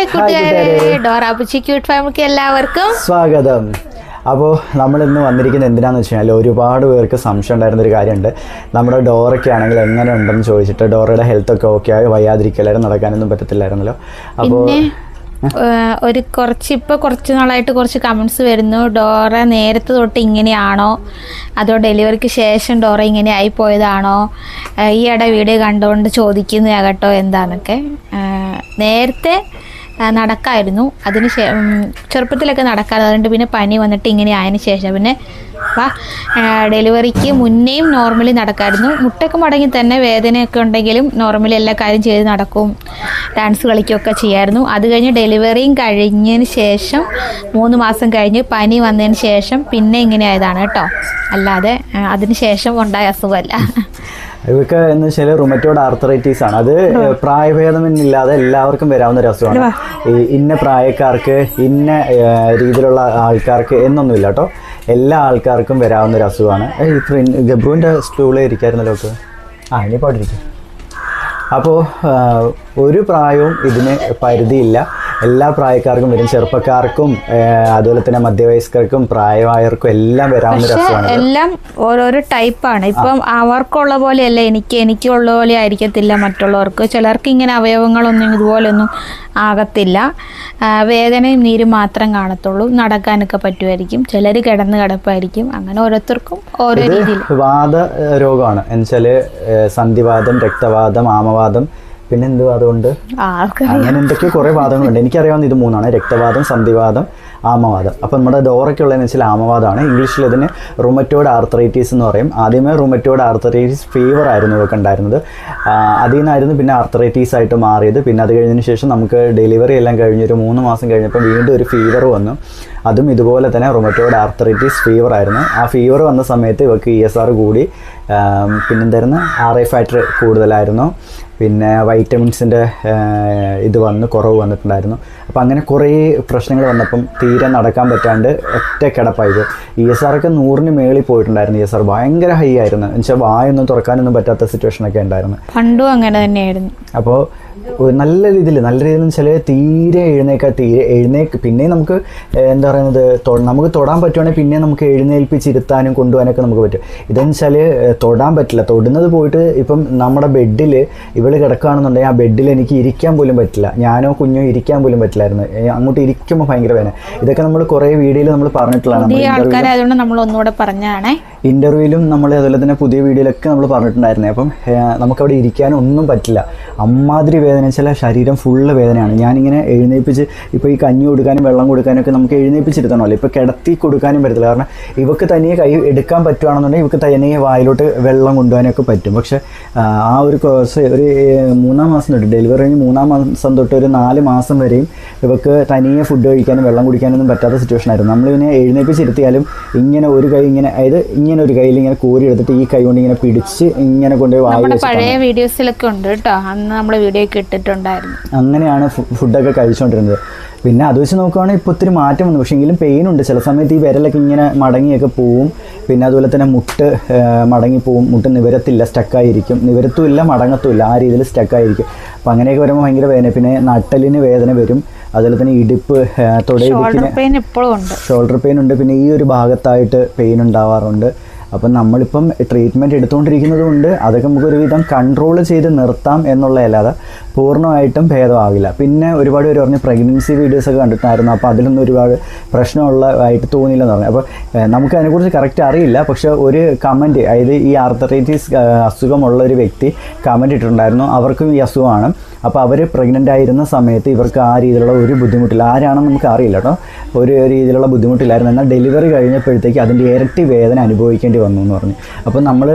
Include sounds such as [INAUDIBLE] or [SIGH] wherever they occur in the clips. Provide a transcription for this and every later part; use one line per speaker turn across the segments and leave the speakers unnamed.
Hi കൂട്ടുകാരെ ഡോറാപ്പുച്ചി cute ഫാമിലിക്ക് എല്ലാവർക്കും.
സ്വാഗതം. അപ്പോൾ നമ്മൾ ഇന്ന് വന്നിരിക്കുന്നത് എന്തിനാന്ന് വെച്ച് കഴിഞ്ഞാൽ ഒരുപാട് പേർക്ക് സംശയം ഉണ്ടായിരുന്ന ഒരു കാര്യമുണ്ട്. നമ്മുടെ ഡോറൊക്കെ ആണെങ്കിൽ എങ്ങനെ ഉണ്ടെന്ന് ചോദിച്ചിട്ട് ഡോറയുടെ ഹെൽത്ത് ഒക്കെ ഓക്കെ ആയി? വയ്യാതിരിക്കലായിരുന്നു നടക്കാനൊന്നും പറ്റത്തില്ലായിരുന്നല്ലോ. അപ്പോൾ
ഒരു കുറച്ച് ഇപ്പൊ കുറച്ച് നാളായിട്ട് കുറച്ച് കമന്റ്സ് വരുന്നു. ഡോറ നേരത്തെ തൊട്ട് ഇങ്ങനെയാണോ? അതോ ഡെലിവറിക്ക് ശേഷം ഡോറ ഇങ്ങനെ ആയി പോയതാണോ? ഈ ഈയിടെ വീഡിയോ കണ്ടുകൊണ്ട് ചോദിക്കുന്നതാകട്ടോ എന്താന്നൊക്കെ. നേരത്തെ നടക്കായിരുന്നു. അതിന് ചെറുപ്പത്തിലൊക്കെ നടക്കാറ്. അതുകൊണ്ട് പിന്നെ പനി വന്നിട്ട് ഇങ്ങനെ ആയതിനു ശേഷം പിന്നെ ഡെലിവറിക്ക് മുന്നേയും നോർമലി നടക്കായിരുന്നു. മുട്ടയ്ക്ക് മടങ്ങി തന്നെ വേദനയൊക്കെ ഉണ്ടെങ്കിലും നോർമലി എല്ലാ കാര്യം ചെയ്ത് നടക്കും. ഡാൻസ് കളിക്കുകയൊക്കെ ചെയ്യായിരുന്നു. അത് കഴിഞ്ഞ് ഡെലിവറിയും കഴിഞ്ഞതിന് ശേഷം മൂന്ന് മാസം കഴിഞ്ഞ് പനി വന്നതിന് ശേഷം പിന്നെ ഇങ്ങനെ ആയതാണ് കേട്ടോ. അല്ലാതെ അതിന് ശേഷം ഉണ്ടായ അസുഖമല്ല.
ഇവർക്ക് എന്ന് വെച്ചാൽ റുമറ്റോഡ് ആർത്തറൈറ്റീസ് ആണ്. അത് പ്രായഭേദമെന്നില്ലാതെ എല്ലാവർക്കും വരാവുന്ന ഒരു അസുഖമാണ്. ഈ ഇന്ന പ്രായക്കാർക്ക് ഇന്ന രീതിയിലുള്ള ആൾക്കാർക്ക് എന്നൊന്നുമില്ല കേട്ടോ. എല്ലാ ആൾക്കാർക്കും വരാവുന്ന ഒരു അസുഖമാണ്. ഗബ്രുവിന്റെ സ്റ്റൂളിൽ ഇരിക്കായിരുന്നല്ലോ ഒക്കെ ആ ഇനി പാടിരിക്കും അപ്പോൾ ഒരു പ്രായവും ഇതിന് പരിധിയില്ല. എല്ലാ പ്രായക്കാർക്കും വരും. ചെറുപ്പക്കാർക്കും അതുപോലെ തന്നെ മധ്യവയസ്കർക്കും പ്രായമായവർക്കും എല്ലാം വരാവുന്ന രസമാണ്
എല്ലാം ഓരോരോ ടൈപ്പാണ്. ഇപ്പം അവർക്കുള്ള പോലെയല്ല എനിക്ക് എനിക്കുള്ള പോലെ ആയിരിക്കത്തില്ല മറ്റുള്ളവർക്ക്. ചിലർക്ക് ഇങ്ങനെ അവയവങ്ങളൊന്നും ഇതുപോലൊന്നും ആകത്തില്ല. വേദനയും നീരും മാത്രം കാണത്തുള്ളൂ. നടക്കാനൊക്കെ പറ്റുമായിരിക്കും. ചിലർ കിടന്ന് കിടപ്പായിരിക്കും. അങ്ങനെ ഓരോരുത്തർക്കും ഓരോ രീതിയിൽ.
വാദ രോഗമാണ്. എന്നുവെച്ചാൽ സന്ധിവാദം രക്തവാദം ആമവാദം പിന്നെ എന്ത് വാദമുണ്ട് അങ്ങനെ എന്തൊക്കെയോ കുറേ വാദങ്ങളുണ്ട്. എനിക്കറിയാവുന്ന ഇത് മൂന്നാണ്. രക്തവാദം സന്ധിവാദം ആമവാദം. അപ്പം നമ്മുടെ ഡോറൊക്കെ ഉള്ളതെന്ന് വെച്ചാൽ ആമവാദമാണ്. ഇംഗ്ലീഷിൽ ഇതിന് റുമറ്റോഡ് ആർത്തറൈറ്റീസ് എന്ന് പറയും. ആദ്യമേ റുമറ്റോഡ് ആർത്തറൈറ്റീസ് ഫീവർ ആയിരുന്നു ഇവർക്ക് ഉണ്ടായിരുന്നത്. അതിൽ നിന്നായിരുന്നു പിന്നെ ആർത്തറൈറ്റീസ് ആയിട്ട് മാറിയത്. പിന്നെ അത് കഴിഞ്ഞതിന് ശേഷം നമുക്ക് ഡെലിവറി എല്ലാം കഴിഞ്ഞ് ഒരു മൂന്ന് മാസം കഴിഞ്ഞപ്പോൾ വീണ്ടും ഒരു ഫീവർ വന്നു. അതും ഇതുപോലെ തന്നെ റുമറ്റോഡ് ആർത്തറൈറ്റീസ് ഫീവർ ആയിരുന്നു. ആ ഫീവർ വന്ന സമയത്ത് ഇവർക്ക് ഇ എസ് ആർ കൂടി പിന്നെന്തായിരുന്നു? ആർ ഐ ഫാക്ടർ കൂടുതലായിരുന്നു. പിന്നെ വൈറ്റമിൻസിന്റെ ഇത് വന്ന് കുറവ് വന്നിട്ടുണ്ടായിരുന്നു. അപ്പോൾ അങ്ങനെ കുറേ പ്രശ്നങ്ങൾ വന്നപ്പം തീരെ നടക്കാൻ പറ്റാണ്ട് ഒറ്റ കിടപ്പായത് ഇ എസ് ആർ ഒക്കെ നൂറിന് മേളിൽ പോയിട്ടുണ്ടായിരുന്നു ഇ എസ് ആർ ഭയങ്കര ഹൈ ആയിരുന്നു. എന്നുവെച്ചാൽ വായൊന്നും തുറക്കാനൊന്നും പറ്റാത്ത സിറ്റുവേഷനൊക്കെ ഉണ്ടായിരുന്നു.
പണ്ടും അങ്ങനെ തന്നെയായിരുന്നു.
അപ്പോൾ നല്ല രീതിയിൽ നല്ല രീതിയിൽ എന്ന് വെച്ചാൽ തീരെ എഴുന്നേക്കാൻ തീരെ എഴുന്നേക്ക് പിന്നെയും നമുക്ക് എന്താ പറയുന്നത് നമുക്ക് തൊടാൻ പറ്റുവാണെങ്കിൽ പിന്നെ നമുക്ക് എഴുന്നേൽപ്പിച്ചിരുത്താനും കൊണ്ടുപോകാനൊക്കെ നമുക്ക് പറ്റും. ഇതെന്ന് വെച്ചാൽ തൊടാൻ പറ്റില്ല. തൊടുന്നത് പോയിട്ട് ഇപ്പം നമ്മുടെ ബെഡിൽ ഇവൾ കിടക്കുകയാണെന്നുണ്ടെങ്കിൽ ആ ബെഡിൽ എനിക്ക് ഇരിക്കാൻ പോലും പറ്റില്ല. ഞാനോ കുഞ്ഞോ ഇരിക്കാൻ പോലും പറ്റില്ലായിരുന്നു. അങ്ങോട്ട് ഇരിക്കുമ്പോൾ ഭയങ്കര വേദന. ഇതൊക്കെ നമ്മൾ കുറേ വീഡിയോയിൽ നമ്മൾ പറഞ്ഞിട്ടുള്ളതാണ്. നമ്മൾ
ഒന്നുകൂടെ പറഞ്ഞാണേ.
ഇന്റർവ്യൂവിലും നമ്മൾ അതുപോലെ തന്നെ പുതിയ വീഡിയോയിലൊക്കെ നമ്മൾ പറഞ്ഞിട്ടുണ്ടായിരുന്നേ. അപ്പം നമുക്കവിടെ ഇരിക്കാനും ഒന്നും പറ്റില്ല. അമ്മാതിരി വേദന വെച്ചാൽ ശരീരം ഫുള്ള് വേദനയാണ്. ഞാനിങ്ങനെ എഴുന്നേൽപ്പിച്ച് ഇപ്പോൾ ഈ കഞ്ഞി കൊടുക്കാനും വെള്ളം കൊടുക്കാനൊക്കെ നമുക്ക് എഴുന്നേൽപ്പിച്ചിരുത്തണമല്ലോ ഇപ്പോൾ കിടത്തി കൊടുക്കാനും പറ്റില്ല കാരണം ഇവക്ക് തനിയെ കൈ എടുക്കാൻ പറ്റുവാണെന്നുണ്ടെങ്കിൽ ഇവക്ക് തനിയെ വായിലോട്ട് വെള്ളം കൊണ്ടുപോകാനൊക്കെ പറ്റും. പക്ഷേ ആ, ഒരു കോഴ്സ് ഒരു മൂന്നാം മാസം തൊട്ട് ഡെലിവറി കഴിഞ്ഞ് മൂന്നാം മാസം തൊട്ട് ഒരു നാല് മാസം വരെയും ഇവക്ക് തനിയെ ഫുഡ് കഴിക്കാനും വെള്ളം കുടിക്കാനൊന്നും പറ്റാത്ത സിറ്റുവേഷൻ ആയിരുന്നു. നമ്മളിങ്ങനെ എഴുന്നേൽപ്പിച്ചിരുത്തിയാലും ഇങ്ങനെ ഒരു കൈ ഇങ്ങനെ അതായത് ഇങ്ങനെ ഒരു കയ്യിൽ ഇങ്ങനെ കോരി എടുത്തിട്ട് ഈ കൈ കൊണ്ട് ഇങ്ങനെ പിടിച്ച് ഇങ്ങനെ കൊണ്ടുപോയി വായി
പഴയ വീഡിയോസിലൊക്കെ ഉണ്ട് കേട്ടോ. അന്ന് നമ്മൾ വീഡിയോ ഒക്കെ ഇട്ടിട്ടുണ്ടായിരുന്നു
അങ്ങനെയാണ് ഫുഡൊക്കെ കഴിച്ചുകൊണ്ടിരുന്നത് പിന്നെ അത് വെച്ച് നോക്കുവാണെങ്കിൽ ഇപ്പോൾ ഒത്തിരി മാറ്റം വന്നു. പക്ഷേ എങ്കിലും പെയിൻ ഉണ്ട്. ചില സമയത്ത് ഈ വിരലൊക്കെ ഇങ്ങനെ മടങ്ങിയൊക്കെ പോവും. പിന്നെ അതുപോലെ തന്നെ മുട്ട് മടങ്ങിപ്പോവും മടങ്ങി പോവും. മുട്ട് നിവരത്തില്ല സ്റ്റക്കായിരിക്കും നിവരത്തുമില്ല മടങ്ങത്തുമില്ല. ആ രീതിയിൽ സ്റ്റക്കായിരിക്കും അപ്പോൾ അങ്ങനെയൊക്കെ വരുമ്പോൾ ഭയങ്കര വേദന. പിന്നെ നട്ടലിന് വേദന വരും. അതുപോലെ തന്നെ ഇടുപ്പ് തുടങ്ങി
ഷോൾഡർ പെയിൻ ഇപ്പോഴും ഉണ്ട്.
ഷോൾഡർ പെയിൻ ഉണ്ട്. പിന്നെ ഈ ഒരു ഭാഗത്തായിട്ട് പെയിൻ ഉണ്ടാവാറുണ്ട്. അപ്പം നമ്മളിപ്പം ട്രീറ്റ്മെന്റ് എടുത്തുകൊണ്ടിരിക്കുന്നത് കൊണ്ട് അതൊക്കെ നമുക്ക് ഒരുവിധം കൺട്രോൾ ചെയ്ത് നിർത്താം എന്നുള്ളതല്ലാതെ പൂർണമായിട്ടും ഭേദമാകില്ല. പിന്നെ ഒരുപാട് പേര് പറഞ്ഞ് പ്രഗ്നൻസി വീഡിയോസൊക്കെ കണ്ടിട്ടായിരുന്നു അപ്പോൾ അതിലൊന്നും ഒരുപാട് പ്രശ്നമുള്ളതായിട്ട് തോന്നിയില്ല തോന്നിയില്ലെന്ന് പറഞ്ഞു. അപ്പോൾ നമുക്ക് അതിനെക്കുറിച്ച് കറക്റ്റ് അറിയില്ല. പക്ഷേ ഒരു കമന്റ് അതായത് ഈ ആർത്തറൈറ്റീസ് അസുഖമുള്ള ഒരു വ്യക്തി കമന്റ് ഇട്ടിട്ടുണ്ടായിരുന്നു. അവർക്കും ഈ അസുഖമാണ്. അപ്പോൾ അവർ പ്രഗ്നന്റ് ആയിരുന്ന സമയത്ത് ഇവർക്ക് ആ രീതിയിലുള്ള ഒരു ബുദ്ധിമുട്ടില്ല. ആരാണെന്ന് നമുക്ക് അറിയില്ല കേട്ടോ. ഒരു രീതിയിലുള്ള ബുദ്ധിമുട്ടില്ലായിരുന്നു. എന്നാൽ ഡെലിവറി കഴിഞ്ഞപ്പോഴത്തേക്ക് അതിന്റെ ഇരട്ടി വേദന അനുഭവിക്കേണ്ടി വന്നു എന്ന് പറഞ്ഞു. അപ്പോൾ നമ്മൾ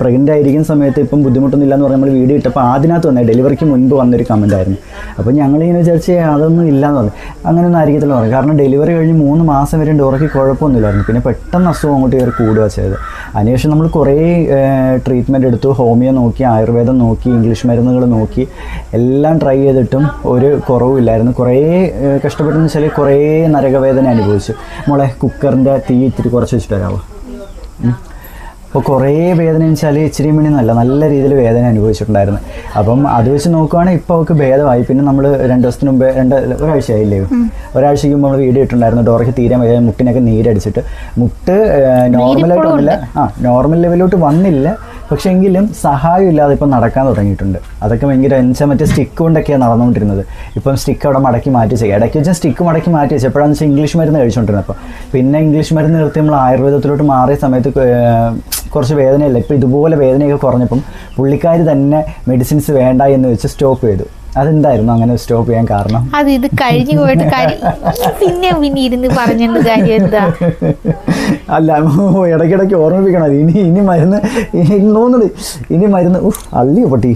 പ്രഗ്നന്റ് ആയിരിക്കുന്ന സമയത്ത് ഇപ്പം ബുദ്ധിമുട്ടൊന്നുമില്ല എന്ന് പറഞ്ഞാൽ നമ്മൾ വീഡിയോ ഇട്ടപ്പോൾ അതിനകത്ത് വന്നത് ഡെലിവറിക്ക് മുൻപ് വന്നൊരു കമന്റ് ആയിരുന്നു. അപ്പോൾ ഞങ്ങളിങ്ങനെ വിചാരിച്ച് അതൊന്നും ഇല്ല എന്ന് പറഞ്ഞു. അങ്ങനെയൊന്നും ആയിരിക്കത്തില്ല പറഞ്ഞു. കാരണം ഡെലിവറി കഴിഞ്ഞ് മൂന്ന് മാസം വരെ ഡോറയ്ക്ക് കുഴപ്പമൊന്നുമില്ലായിരുന്നു. പിന്നെ പെട്ടെന്ന് അസുഖം അങ്ങോട്ട് കയറി കൂടുക ചെയ്തത്. അതിനുശേഷം നമ്മൾ കുറേ ട്രീറ്റ്മെന്റ് എടുത്തു. ഹോമിയോ നോക്കി ആയുർവേദം നോക്കി ഇംഗ്ലീഷ് മരുന്നുകൾ നോക്കി എല്ലാം ട്രൈ ചെയ്തിട്ടും ഒരു കുറവില്ലായിരുന്നു കുറേ കഷ്ടപ്പെട്ടെന്ന് വെച്ചാൽ കുറേ നരകവേദന അനുഭവിച്ചു. മോളെ കുക്കറിന്റെ തീ ഇത്തിരി കുറച്ച് വെച്ചിട്ട് വരാമോ ഉം. അപ്പോൾ കുറേ വേദന വെച്ചാൽ ഇച്ചിരി മണി നല്ല നല്ല രീതിയിൽ വേദന അനുഭവിച്ചിട്ടുണ്ടായിരുന്നു. അപ്പം അത് വെച്ച് നോക്കുവാണെങ്കിൽ ഇപ്പോൾ അവൾക്ക് ഭേദമായി. പിന്നെ നമ്മൾ രണ്ട് ദിവസത്തിന് മുമ്പേ രണ്ട് ഒരാഴ്ച ആയില്ലേ? ഒരാഴ്ചയ്ക്ക് മുമ്പ് നമ്മൾ വീഡിയോ ഇട്ടുണ്ടായിരുന്നു ഡോറയ്ക്ക് തീരെ മുട്ടിനൊക്കെ നീരടിച്ചിട്ട്. മുട്ട് നോർമലായിട്ട് വന്നില്ല. ആ നോർമൽ ലെവലിലോട്ട് വന്നില്ല. പക്ഷെ എങ്കിലും സഹായം ഇല്ലാതെ ഇപ്പം നടക്കാൻ തുടങ്ങിയിട്ടുണ്ട്. അതൊക്കെ ഭയങ്കര എന്നുവെച്ചാൽ മറ്റേ സ്റ്റിക്ക് കൊണ്ടൊക്കെയാണ് നടന്നുകൊണ്ടിരുന്നത്. ഇപ്പം സ്റ്റിക്ക് അവിടെ മടക്കി മാറ്റി ചെയ്യുക ഇടയ്ക്ക് വെച്ചാൽ സ്റ്റിക്ക് മടക്കി മാറ്റി വെച്ചു എപ്പോഴാണെന്ന് വെച്ചാൽ ഇംഗ്ലീഷ് മരുന്ന് കഴിച്ചുകൊണ്ടിരുന്നത്. അപ്പോൾ പിന്നെ ഇംഗ്ലീഷ് മരുന്ന് നിർത്തി നമ്മൾ ആയുർവേദത്തിലോട്ട് മാറിയ സമയത്ത് കുറച്ച് വേദനയല്ല? ഇപ്പോൾ ഇതുപോലെ വേദനയൊക്കെ കുറഞ്ഞപ്പം പുള്ളിക്കാർ തന്നെ മെഡിസിൻസ് വേണ്ട എന്ന് വെച്ച് സ്റ്റോപ്പ് ചെയ്തു. അതെന്തായിരുന്നു അങ്ങനെ സ്റ്റോപ്പ് ചെയ്യാൻ കാരണം?
അത് ഇത് കഴിഞ്ഞു പോയിട്ട് കാര്യം പിന്നെ പിന്നെ ഇരുന്ന് പറഞ്ഞിട്ട് കാര്യം എന്താ?
അല്ല ഇടയ്ക്കിടയ്ക്ക് ഓർമ്മിപ്പിക്കണം ഇനി ഇനി മരുന്ന് തോന്നുന്നത് ഇനി മരുന്ന് ഉഫ് അള്ളി പൊട്ടി.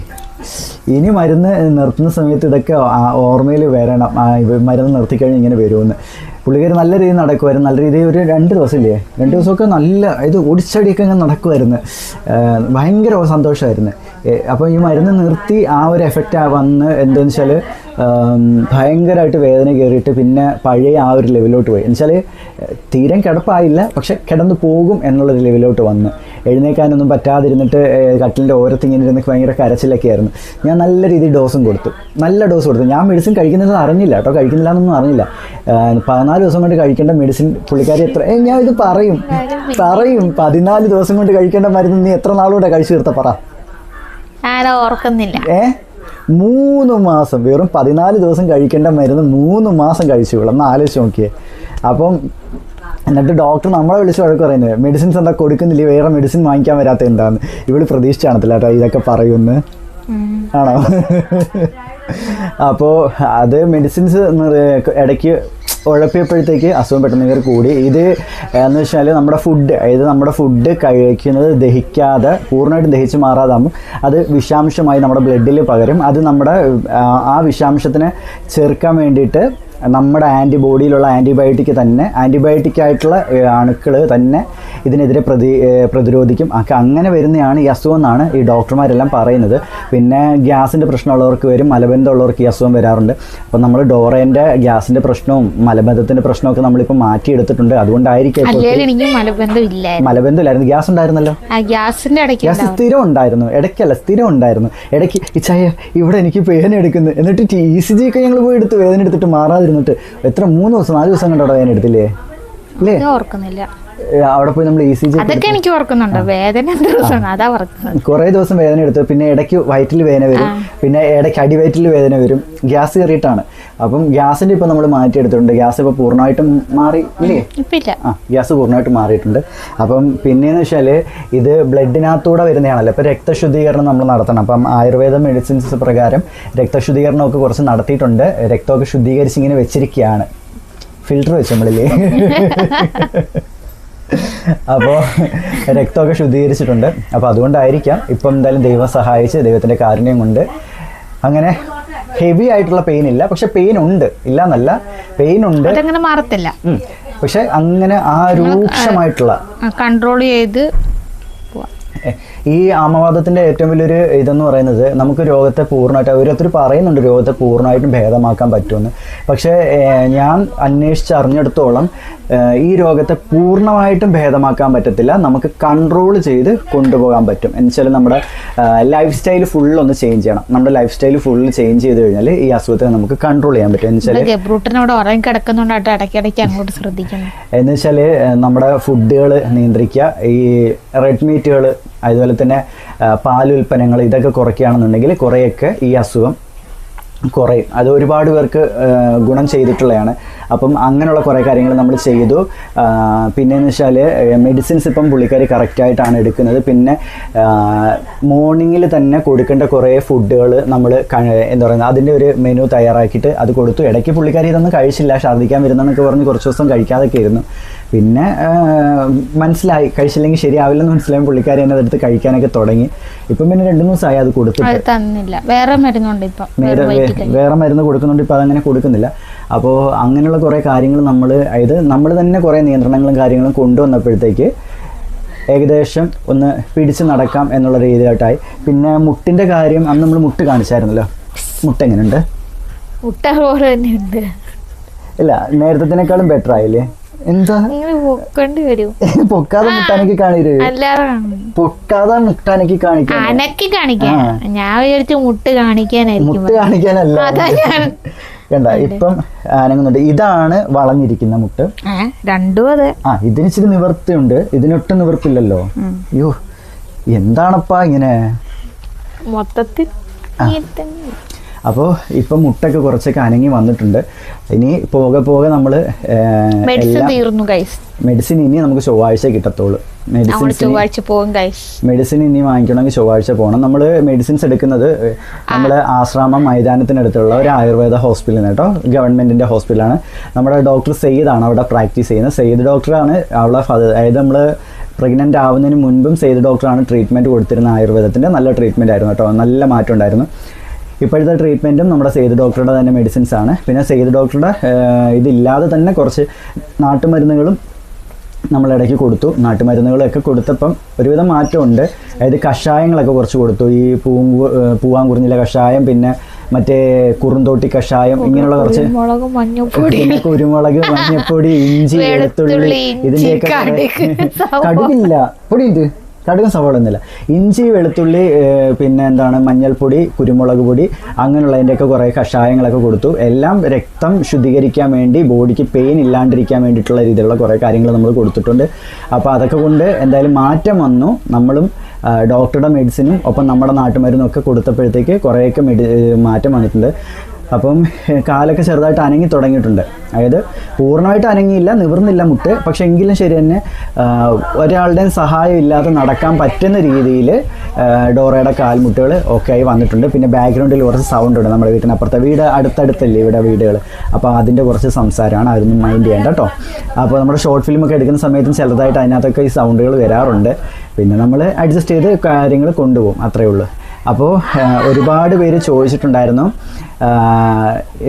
ഇനി മരുന്ന് നിർത്തുന്ന സമയത്ത് ഇതൊക്കെ ഓർമ്മയിൽ വരണം. മരുന്ന് നിർത്തിക്കഴിഞ്ഞ് ഇങ്ങനെ വരുമെന്ന്. പുള്ളിക്കാരി നല്ല രീതിയിൽ നടക്കുമായിരുന്നു. നല്ല രീതിയിൽ ഒരു രണ്ട് ദിവസമില്ലേ? രണ്ട് ദിവസമൊക്കെ നല്ല ഇത് ഒടിച്ചടിയൊക്കെ അങ്ങനെ നടക്കുമായിരുന്നു. ഭയങ്കര സന്തോഷമായിരുന്നു. അപ്പോൾ ഈ മരുന്ന് നിർത്തി ആ ഒരു എഫക്റ്റ് വന്ന് എന്താണെന്ന് വെച്ചാൽ ഭയങ്കരമായിട്ട് വേദന കയറിയിട്ട് പിന്നെ പഴയ ആ ഒരു ലെവലിലോട്ട് പോയി. എന്നുവെച്ചാൽ തീരെ കിടപ്പായില്ല പക്ഷെ കിടന്നു പോകും എന്നുള്ളൊരു ലെവലിലോട്ട് വന്ന്. എഴുന്നേക്കാനൊന്നും പറ്റാതിരുന്നിട്ട് കട്ടിലിന്റെ ഓരത്തിങ്ങനെ ഇരുന്ന് ഭയങ്കര കരച്ചിലൊക്കെ ആയിരുന്നു. ഞാൻ നല്ല രീതിയിൽ ഡോസും കൊടുത്തു. നല്ല ഡോസ് കൊടുത്തു. ഞാൻ മെഡിസിൻ കഴിക്കുന്നത് അറിഞ്ഞില്ല കേട്ടോ. കഴിക്കുന്നില്ല എന്നൊന്നും അറിഞ്ഞില്ല പതിനാല് ദിവസം കൊണ്ട് കഴിക്കേണ്ട മെഡിസിൻ പുള്ളിക്കാരി എത്ര ഞാൻ ഇത് പറയും. പറയും. പതിനാല് ദിവസം കൊണ്ട് കഴിക്കേണ്ട മരുന്ന് നീ എത്ര നാളുകൂടെ കഴിച്ചു തീർത്ത പറ.
ഞാൻ ഓർക്കുന്നില്ല.
ഏ? മൂന്ന് മാസം വെറും പതിനാല് ദിവസം കഴിക്കേണ്ട മരുന്ന് മൂന്ന് മാസം കഴിച്ചു ഒന്ന് ആലോചിച്ച് നോക്കിയേ. അപ്പം എന്നിട്ട് ഡോക്ടർ നമ്മളെ വിളിച്ച് വഴക്ക് പറയുന്നത് മെഡിസിൻസ് എന്താ കൊടുക്കുന്നില്ല? വേറെ മെഡിസിൻ വാങ്ങിക്കാൻ വരാത്ത എന്താന്ന്? ഇവൾ പ്രതീക്ഷിച്ച് കാണത്തില്ല കേട്ടോ ഇതൊക്കെ പറയുമെന്ന്. ആണോ? അപ്പോൾ അത് മെഡിസിൻസ് ഇടയ്ക്ക് ഉഴപ്പിയപ്പോഴത്തേക്ക് അസുഖം പെട്ടെന്ന് കയറി കൂടി. ഇത് എന്ന് വെച്ചാൽ നമ്മുടെ ഫുഡ് അതായത് നമ്മുടെ ഫുഡ് കഴിക്കുന്നത് ദഹിക്കാതെ പൂർണമായിട്ടും ദഹിച്ച് മാറാതാകുമ്പോൾ അത് വിഷാംശമായി നമ്മുടെ ബ്ലഡിൽ പകരും. അത് നമ്മുടെ ആ, ആ വിഷാംശത്തിനെ ചെറുക്കാൻ വേണ്ടിയിട്ട് നമ്മുടെ ആന്റിബോഡിയിലുള്ള ആന്റിബയോട്ടിക് തന്നെ ആന്റിബയോട്ടിക് ആയിട്ടുള്ള അണുക്കൾ തന്നെ ഇതിനെതിരെ പ്രതി പ്രതിരോധിക്കും. ഒക്കെ അങ്ങനെ വരുന്നതാണ് ഈ അസുഖം എന്നാണ് ഈ ഡോക്ടർമാരെല്ലാം പറയുന്നത്. പിന്നെ ഗ്യാസിന്റെ പ്രശ്നമുള്ളവർക്ക് വരും മലബന്ധമുള്ളവർക്ക് ഈ അസുഖം വരാറുണ്ട്. അപ്പോൾ നമ്മൾ ഡോറേന്റെ ഗ്യാസിന്റെ പ്രശ്നവും മലബന്ധത്തിന്റെ പ്രശ്നമൊക്കെ നമ്മളിപ്പോൾ മാറ്റിയെടുത്തിട്ടുണ്ട്. അതുകൊണ്ടായിരിക്കും മലബന്ധമില്ലായിരുന്നു. ഗ്യാസ് ഉണ്ടായിരുന്നല്ലോ?
ഇടയ്ക്ക്
ഗ്യാസ് സ്ഥിരം ഉണ്ടായിരുന്നു. ഇടയ്ക്കല്ല സ്ഥിരം ഉണ്ടായിരുന്നു. ഇടയ്ക്ക് ഇച്ചായ ചായ ഇവിടെ എനിക്ക് വേദന എടുക്കുന്നു. എന്നിട്ട് ടി സി ജി ഒക്കെ ഞങ്ങൾ പോയി എടുത്ത് വേദന എടുത്തിട്ട് മാറാതിരുന്നിട്ട് എത്ര മൂന്ന് ദിവസം നാല് ദിവസം കണ്ടോ വേദന എടുത്തില്ലേ?
ഓർക്കുന്നില്ല.
അവിടെ പോയി നമ്മൾ ഇ സി ജി
അതൊക്കെ എനിക്ക് ഓർക്കുന്നുണ്ട്. വേദന അതാ
കുറേ ദിവസം വേദന എടുത്തു. പിന്നെ ഇടയ്ക്ക് വയറ്റിൽ വേദന വരും. പിന്നെ ഇടയ്ക്ക് അടിവയറ്റിൽ വേദന വരും. ഗ്യാസ് കയറിയിട്ടാണ്. അപ്പം ഗ്യാസിന്റെ ഇപ്പൊ നമ്മൾ മാറ്റിയെടുത്തിട്ടുണ്ട് ഗ്യാസ് ഇപ്പോൾ പൂർണമായിട്ടും മാറി ഇല്ലേ?
ഇല്ല.
ആ ഗ്യാസ് പൂർണമായിട്ടും മാറിയിട്ടുണ്ട്. അപ്പം പിന്നെയെന്ന് വെച്ചാൽ ഇത് ബ്ലഡിനകത്തൂടെ വരുന്നതാണല്ലോ. അപ്പോൾ രക്തശുദ്ധീകരണം നമ്മൾ നടത്തണം. അപ്പം ആയുർവേദ മെഡിസിൻസ് പ്രകാരം രക്തശുദ്ധീകരണമൊക്കെ കുറച്ച് നടത്തിയിട്ടുണ്ട്. രക്തമൊക്കെ ശുദ്ധീകരിച്ച് ഇങ്ങനെ വെച്ചിരിക്കുകയാണ്. ഫിൽട്ടർ വെച്ച് നമ്മളില്ലേ? [LAUGHS] അപ്പോൾ രക്തമൊക്കെ ശുദ്ധീകരിച്ചിട്ടുണ്ട്. അപ്പോൾ അതുകൊണ്ടായിരിക്കാം ഇപ്പം എന്തായാലും ദൈവം സഹായിച്ച് ദൈവത്തിന്റെ കാരുണ്യം കൊണ്ട് അങ്ങനെ ഹെവി ആയിട്ടുള്ള പെയിൻ ഇല്ല. പക്ഷെ പെയിൻ ഉണ്ട്. ഇല്ല എന്നല്ല പെയിൻ ഉണ്ട്.
അതങ്ങനെ മാറത്തില്ല.
പക്ഷെ അങ്ങനെ ആ രൂക്ഷമായിട്ടുള്ള
കൺട്രോൾ ചെയ്ത്
ഈ ആമവാദത്തിന്റെ ഏറ്റവും വലിയൊരു ഇതെന്ന് പറയുന്നത് നമുക്ക് രോഗത്തെ പൂർണമായിട്ട് ഓരോരുത്തർ പറയുന്നുണ്ട് രോഗത്തെ പൂർണമായിട്ടും ഭേദമാക്കാൻ പറ്റുമെന്ന്. പക്ഷേ ഞാൻ അന്വേഷിച്ച് അറിഞ്ഞിടത്തോളം ഏ, ഈ രോഗത്തെ പൂർണമായിട്ടും ഭേദമാക്കാൻ പറ്റത്തില്ല. നമുക്ക് കൺട്രോൾ ചെയ്ത് കൊണ്ടുപോകാൻ പറ്റും. എന്നുവെച്ചാൽ നമ്മുടെ ലൈഫ് സ്റ്റൈൽ ഫുൾ ഒന്ന് ചേഞ്ച് ചെയ്യണം. നമ്മുടെ ലൈഫ് സ്റ്റൈൽ ഫുൾ ചേഞ്ച് ചെയ്ത് കഴിഞ്ഞാൽ ഈ അസുഖത്തെ നമുക്ക് കൺട്രോൾ ചെയ്യാൻ പറ്റും. എന്ന് വെച്ചാൽ നമ്മുടെ ഫുഡുകൾ നിയന്ത്രിക്കുക. ഈ റെഡ് മീറ്റുകൾ അതുപോലെ തന്നെ പാലുൽപ്പന്നങ്ങൾ ഇതൊക്കെ കുറയ്ക്കുകയാണെന്നുണ്ടെങ്കിൽ കുറേയൊക്കെ ഈ അസുഖം കുറയും. അത് ഒരുപാട് പേർക്ക് ഗുണം ചെയ്തിട്ടുള്ളതാണ് അപ്പം അങ്ങനെയുള്ള കുറേ കാര്യങ്ങൾ നമ്മൾ ചെയ്തു. പിന്നെയെന്ന് വെച്ചാൽ മെഡിസിൻസ് ഇപ്പം പുള്ളിക്കാരി കറക്റ്റായിട്ടാണ് എടുക്കുന്നത്. പിന്നെ മോർണിംഗിൽ തന്നെ കൊടുക്കേണ്ട കുറേ ഫുഡുകൾ നമ്മൾ എന്താ പറയുക അതിന്റെ ഒരു മെനു തയ്യാറാക്കിയിട്ട് അത് കൊടുത്തു. ഇടയ്ക്ക് പുള്ളിക്കാരി ഇതൊന്നും കഴിച്ചില്ല. ഛർദ്ദിക്കാൻ വരുന്നെന്നൊക്കെ പറഞ്ഞ് കുറച്ച് ദിവസം കഴിക്കാതൊക്കെ ഇരുന്നു പിന്നെ മനസ്സിലായി. കഴിച്ചില്ലെങ്കിൽ ശരിയാവില്ലെന്ന് മനസ്സിലായി. പുള്ളിക്കാരി എന്നെ അതെടുത്ത് കഴിക്കാനൊക്കെ തുടങ്ങി. ഇപ്പം പിന്നെ രണ്ടു ദിവസമായി അത് കൊടുത്തിട്ട്.
തന്നില്ല. വേറെ മരുന്നുണ്ട് ഇപ്പം.
വേറെ മരുന്ന് കൊടുക്കുന്നുണ്ട്. ഇപ്പം അതങ്ങനെ കൊടുക്കുന്നില്ല. അപ്പോൾ അങ്ങനെയുള്ള കുറേ കാര്യങ്ങൾ നമ്മൾ അതായത് നമ്മൾ തന്നെ കുറേ നിയന്ത്രണങ്ങളും കാര്യങ്ങളും കൊണ്ടുവന്നപ്പോഴത്തേക്ക് ഏകദേശം ഒന്ന് പിടിച്ച് നടക്കാം എന്നുള്ള രീതിയിലായിട്ടായി. പിന്നെ മുട്ടിന്റെ കാര്യം അന്ന് നമ്മൾ മുട്ട് കാണിച്ചായിരുന്നല്ലോ. മുട്ട എങ്ങനെയുണ്ട്?
മുട്ട പോലെ തന്നെ ഉണ്ട്.
ഇല്ല നേരത്തെ ബെറ്റർ ആയില്ലേ? എന്താ? [LAUGHS] പൊക്കാതെ മുട്ടാനൊക്കെ പൊക്കാതെ മുട്ടാനൊക്കെ
അനക്കി കാണിക്കാൻ ഞാൻ വിചാരിച്ചു മുട്ട് കാണിക്കാനായിരിക്കും.
മുട്ട് കാണിക്കാനല്ല. കണ്ട ഇപ്പം അനങ്ങുന്നുണ്ട്. ഇതാണ് വളഞ്ഞിരിക്കുന്ന മുട്ട്.
രണ്ടും അതെ.
ആ ഇതിന് ഇച്ചിരി നിവർത്തിയുണ്ട്. ഇതിനൊട്ടും നിവർത്തില്ലല്ലോ അയ്യോ എന്താണപ്പാ ഇങ്ങനെ?
മൊത്തത്തിൽ.
അപ്പോൾ ഇപ്പം മുട്ടൊക്കെ കുറച്ചൊക്കെ അനങ്ങി വന്നിട്ടുണ്ട്. ഇനി പോകെ പോകെ നമ്മൾ
മെഡിസിൻ തീർന്നു ഗൈസ്
മെഡിസിൻ ഇനി നമുക്ക് ചൊവ്വാഴ്ച കിട്ടത്തുള്ളൂ. മെഡിസിൻ
ചൊവ്വാഴ്ച പോകും ഗൈസ്
മെഡിസിൻ ഇനി വാങ്ങിക്കണമെങ്കിൽ ചൊവ്വാഴ്ച പോകണം നമ്മൾ മെഡിസിൻസ് എടുക്കുന്നത് നമ്മുടെ ആശ്രാമം മൈതാനത്തിനടുത്തുള്ള ഒരു ആയുർവേദ ഹോസ്പിറ്റലിൽ കേട്ടോ. ഗവൺമെന്റിന്റെ ഹോസ്പിറ്റലാണ്. നമ്മുടെ ഡോക്ടർ സെയ്ദാണ് അവിടെ പ്രാക്ടീസ് ചെയ്യുന്നത്. സെയ്ദ് ഡോക്ടറാണ് അവളെ അതായത് നമ്മൾ പ്രഗ്നന്റ് ആവുന്നതിന് മുൻപും സെയ്ദ് ഡോക്ടറാണ് ട്രീറ്റ്മെന്റ് കൊടുത്തിരുന്ന ആയുർവേദത്തിന്റെ നല്ല ട്രീറ്റ്മെന്റ് ആയിരുന്നു കേട്ടോ. നല്ല മാറ്റം ഉണ്ടായിരുന്നു. ഇപ്പോഴത്തെ ട്രീറ്റ്മെന്റും നമ്മുടെ സെയ്ദ് ഡോക്ടറുടെ തന്നെ മെഡിസിൻസ് ആണ്. പിന്നെ സെയ്ദ് ഡോക്ടറുടെ ഇതില്ലാതെ തന്നെ കുറച്ച് നാട്ടുമരുന്നുകളും നമ്മൾ ഇടയ്ക്ക് കൊടുത്തു. നാട്ടുമരുന്നുകളൊക്കെ കൊടുത്തപ്പം ഒരുവിധം മാറ്റമുണ്ട്. അതായത് കഷായങ്ങളൊക്കെ കുറച്ച് കൊടുത്തു. ഈ പൂങ്കു പൂവാങ്കുറിഞ്ഞിലെ കഷായം പിന്നെ മറ്റേ കുറുന്തോട്ടി കഷായം ഇങ്ങനെയുള്ള കുറച്ച് പിന്നെ കുരുമുളക് മഞ്ഞപ്പൊടി ഇഞ്ചി വെളുത്തുള്ളി ഇതിന്റെയൊക്കെ കടുകില്ല. പൊടി ഉണ്ട് കടുകും സവാള ഇഞ്ചി വെളുത്തുള്ളി പിന്നെ എന്താണ് മഞ്ഞൾപ്പൊടി കുരുമുളക് പൊടി അങ്ങനെയുള്ളതിന്റെയൊക്കെ കുറേ കഷായങ്ങളൊക്കെ കൊടുത്തു. എല്ലാം രക്തം ശുദ്ധീകരിക്കാൻ വേണ്ടി ബോഡിക്ക് പെയിൻ ഇല്ലാണ്ടിരിക്കാൻ വേണ്ടിയിട്ടുള്ള രീതിയിലുള്ള കുറേ കാര്യങ്ങൾ നമ്മൾ കൊടുത്തിട്ടുണ്ട്. അപ്പോൾ അതൊക്കെ കൊണ്ട് എന്തായാലും മാറ്റം വന്നു. നമ്മളും ഡോക്ടറുടെ മെഡിസിനും ഒപ്പം നമ്മുടെ നാട്ടുമരുന്നും ഒക്കെ കൊടുത്തപ്പോഴത്തേക്ക് കുറേയൊക്കെ മെഡി മാറ്റം വന്നിട്ടുണ്ട്. അപ്പം കാലൊക്കെ ചെറുതായിട്ട് അനങ്ങി തുടങ്ങിയിട്ടുണ്ട്. അതായത് പൂർണമായിട്ട് അനങ്ങിയില്ല നിവർന്നില്ല മുട്ട്. പക്ഷെ എങ്കിലും ശരി തന്നെ ഒരാളുടെയും സഹായം ഇല്ലാതെ നടക്കാൻ പറ്റുന്ന രീതിയിൽ ഡോറയുടെ കാൽമുട്ടുകൾ ഒക്കെ ആയി വന്നിട്ടുണ്ട്. പിന്നെ ബാക്ക്ഗ്രൗണ്ടിൽ കുറച്ച് സൗണ്ട് ഉണ്ട് നമ്മുടെ വീട്ടിനപ്പുറത്തെ വീട് അടുത്തടുത്തല്ലേ ഇവിടെ വീടുകൾ അപ്പോൾ അതിന്റെ കുറച്ച് സംസാരമാണ് അതൊന്നും മൈൻഡ് ചെയ്യേണ്ട കേട്ടോ അപ്പോൾ നമ്മുടെ ഷോർട്ട് ഫിലിമൊക്കെ എടുക്കുന്ന സമയത്തും ചെറുതായിട്ട് അതിനകത്തൊക്കെ ഈ സൗണ്ടുകൾ വരാറുണ്ട്. പിന്നെ നമ്മൾ അഡ്ജസ്റ്റ് ചെയ്ത് കാര്യങ്ങൾ കൊണ്ടുപോകും അത്രയേ ഉള്ളൂ. അപ്പോൾ ഒരുപാട് പേര് ചോദിച്ചിട്ടുണ്ടായിരുന്നു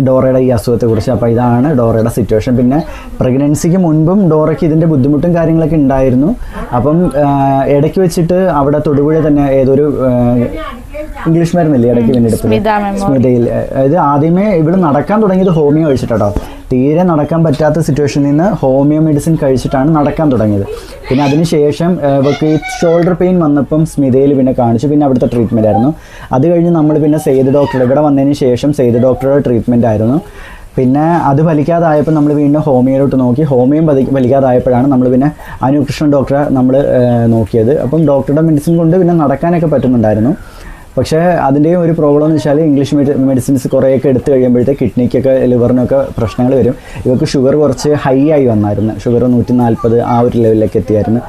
ഡോറയുടെ ഈ അസുഖത്തെക്കുറിച്ച് അപ്പോൾ ഇതാണ് ഡോറയുടെ സിറ്റുവേഷൻ പിന്നെ പ്രഗ്നൻസിക്ക് മുൻപും ഡോറയ്ക്ക് ഇതിന്റെ ബുദ്ധിമുട്ടും കാര്യങ്ങളൊക്കെ ഉണ്ടായിരുന്നു. അപ്പം ഇടയ്ക്ക് വെച്ചിട്ട് അവിടെ തൊടുപുഴ തന്നെ ഏതൊരു ഇംഗ്ലീഷ് മരുന്നില്ലേ ഇടയ്ക്ക് വേണ്ടി എടുത്തത്? സ്മിതയിൽ. അതായത് ആദ്യമേ ഇവിടെ നടക്കാൻ തുടങ്ങിയത് ഹോമിയോ കഴിച്ചിട്ടോ തീരെ നടക്കാൻ പറ്റാത്ത സിറ്റുവേഷനിൽ നിന്ന് ഹോമിയോ മെഡിസിൻ കഴിച്ചിട്ടാണ് നടക്കാൻ തുടങ്ങിയത്. പിന്നെ അതിനുശേഷം ഇവർക്ക് ഈ ഷോൾഡർ പെയിൻ വന്നപ്പം സ്മിതയിൽ പിന്നെ കാണിച്ചു. പിന്നെ അവിടുത്തെ ട്രീറ്റ്മെന്റ് ആയിരുന്നു. അത് കഴിഞ്ഞ് നമ്മൾ പിന്നെ സെയ്ത് ഡോക്ടർ ഇവിടെ വന്നതിന് ശേഷം സെയ്ത് ഡോക്ടറുടെ ട്രീറ്റ്മെന്റ് ആയിരുന്നു. പിന്നെ അത് ഫലിക്കാതായപ്പോൾ നമ്മൾ വീണ്ടും ഹോമിയോയിലോട്ട് നോക്കി. ഹോമിയോ ഫലി ഫലിക്കാതായപ്പോഴാണ് നമ്മൾ പിന്നെ അനുകൃഷ്ണൻ ഡോക്ടറെ നമ്മൾ നോക്കിയത്. അപ്പം ഡോക്ടറുടെ മെഡിസിൻ കൊണ്ട് പിന്നെ നടക്കാനൊക്കെ പറ്റുന്നുണ്ടായിരുന്നു. പക്ഷേ അതിന്റെയും ഒരു പ്രോബ്ലം എന്ന് വെച്ചാൽ ഇംഗ്ലീഷ് മെഡി മെഡിസിൻസ് കുറേയൊക്കെ എടുത്തു കഴിയുമ്പോഴത്തെ കിഡ്നിക്കൊക്കെ ലിവറിനൊക്കെ പ്രശ്നങ്ങൾ വരും. ഇവർക്ക് ഷുഗർ കുറച്ച് ഹൈ ആയി വന്നായിരുന്നു. ഷുഗർ നൂറ്റി നാൽപ്പത് ആ ഒരു ലെവലിലേക്ക് എത്തിയായിരുന്നു.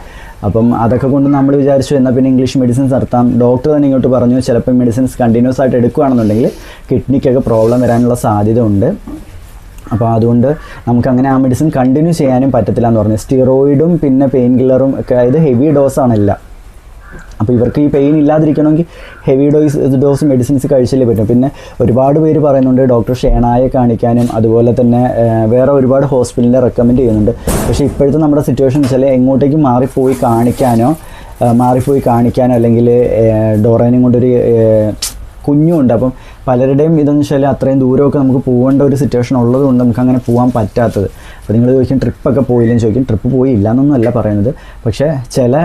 അപ്പം അതൊക്കെ കൊണ്ട് നമ്മൾ വിചാരിച്ചു എന്നാൽ പിന്നെ ഇംഗ്ലീഷ് മെഡിസിൻസ് നടത്താം. ഡോക്ടർ തന്നെ ഇങ്ങോട്ട് പറഞ്ഞു ചിലപ്പോൾ മെഡിസിൻസ് കണ്ടിന്യൂസ് ആയിട്ട് എടുക്കുകയാണെന്നുണ്ടെങ്കിൽ കിഡ്നിക്കൊക്കെ പ്രോബ്ലം വരാനുള്ള സാധ്യത ഉണ്ട് അപ്പോൾ അതുകൊണ്ട് നമുക്ക് അങ്ങനെ ആ മെഡിസിൻ കണ്ടിന്യൂ ചെയ്യാനും പറ്റത്തില്ല എന്ന് പറഞ്ഞു സ്റ്റിറോയിഡും പിന്നെ പെയിൻ കില്ലറും ഒക്കെ അതായത് ഹെവി ഡോസാണല്ല അപ്പോൾ ഇവർക്ക് ഈ പെയിൻ ഇല്ലാതിരിക്കണമെങ്കിൽ ഹെവി ഡോസ് ഡോസ് മെഡിസിൻസ് കഴിച്ചല്ലേ പറ്റും. പിന്നെ ഒരുപാട് പേര് പറയുന്നുണ്ട് ഡോക്ടർ ഷേണായെ കാണിക്കാനും അതുപോലെ തന്നെ വേറെ ഒരുപാട് ഹോസ്പിറ്റലിനെ റെക്കമെൻഡ് ചെയ്യുന്നുണ്ട്. പക്ഷേ ഇപ്പോഴത്തെ നമ്മുടെ സിറ്റുവേഷൻ വെച്ചാൽ എങ്ങോട്ടേക്ക് മാറിപ്പോയി കാണിക്കാനോ മാറിപ്പോയി കാണിക്കാനോ അല്ലെങ്കിൽ ഡോറേനും കൊണ്ടൊരു കുഞ്ഞുണ്ട്. അപ്പം പലരുടെയും ഇതെന്ന് വെച്ചാൽ അത്രയും ദൂരമൊക്കെ നമുക്ക് പോകേണ്ട ഒരു സിറ്റുവേഷൻ ഉള്ളതുകൊണ്ട് നമുക്ക് അങ്ങനെ പോകാൻ പറ്റാത്തത്. അപ്പോൾ നിങ്ങൾ ചോദിക്കും ട്രിപ്പൊക്കെ പോയില്ലെന്ന്? ചോദിക്കും ട്രിപ്പ് പോയില്ല എന്നൊന്നുമല്ല പറയുന്നത്. പക്ഷേ ചില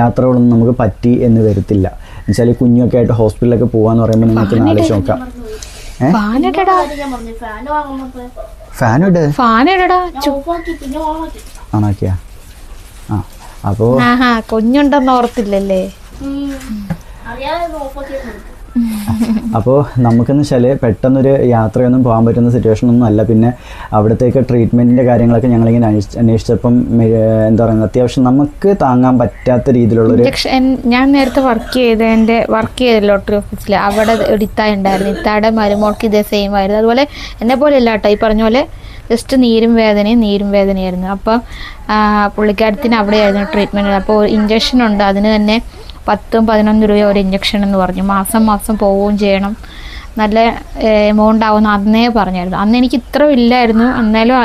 യാത്രകളൊന്നും നമുക്ക് പറ്റി എന്ന് വരത്തില്ല. എന്നുവെച്ചാൽ ഈ കുഞ്ഞൊക്കെ ആയിട്ട് ഹോസ്പിറ്റലിലൊക്കെ പോകാന്ന് പറയുമ്പോൾ നിങ്ങൾക്ക് നാളെ നോക്കാം
ഫാൻ
ഫാൻ ഇട്.
ഫാനിടടാ
ഞാൻ ഓഫാക്കി പിന്നെ ഓണാക്കി.
ആ അപ്പോൾ
ആഹാ കുഞ്ഞുണ്ടെന്ന് ഓർത്തില്ലല്ലേ?
അറിയാതെ
അപ്പോൾ നമുക്കെന്ന് വെച്ചാൽ പെട്ടെന്നൊരു യാത്രയൊന്നും പോകാൻ പറ്റുന്ന സിറ്റുവേഷൻ ഒന്നും അല്ല. പിന്നെ അവിടത്തേക്ക് ട്രീറ്റ്മെന്റിന്റെ കാര്യങ്ങളൊക്കെ ഞങ്ങളിങ്ങനെ അന്വേഷിച്ച് അന്വേഷിച്ചപ്പം എന്താ പറയുക അത്യാവശ്യം നമുക്ക് താങ്ങാൻ പറ്റാത്ത രീതിയിലുള്ളൊരു
ഞാൻ നേരത്തെ വർക്ക് ചെയ്ത എന്റെ വർക്ക് ചെയ്ത ലോട്ടറി ഓഫീസിൽ അവിടെ ഒരു ഇത്തായ ഉണ്ടായിരുന്നു. ഇത്താടെ മരുമോൾക്ക് ഇതേ സെയിം ആയിരുന്നു. അതുപോലെ എന്നെ പോലെ അല്ല കേട്ടോ ഈ പറഞ്ഞ പോലെ ജസ്റ്റ് നീരും വേദനയും നീരും വേദനയായിരുന്നു അപ്പം ആ, പുള്ളിക്കാരത്തിന് അവിടെയായിരുന്നു ട്രീറ്റ്മെന്റ് അപ്പോൾ ഇഞ്ചക്ഷൻ ഉണ്ട്. അതിന് തന്നെ പത്തും പതിനൊന്ന് രൂപ ഒരു ഇഞ്ചക്ഷൻ എന്ന് പറഞ്ഞു. മാസം മാസം പോവുകയും ചെയ്യണം. നല്ല എമൗണ്ട് ആവുന്ന അന്നേ പറഞ്ഞായിരുന്നു. അന്ന് എനിക്ക് ഇത്ര ഇല്ലായിരുന്നു. എന്നാലും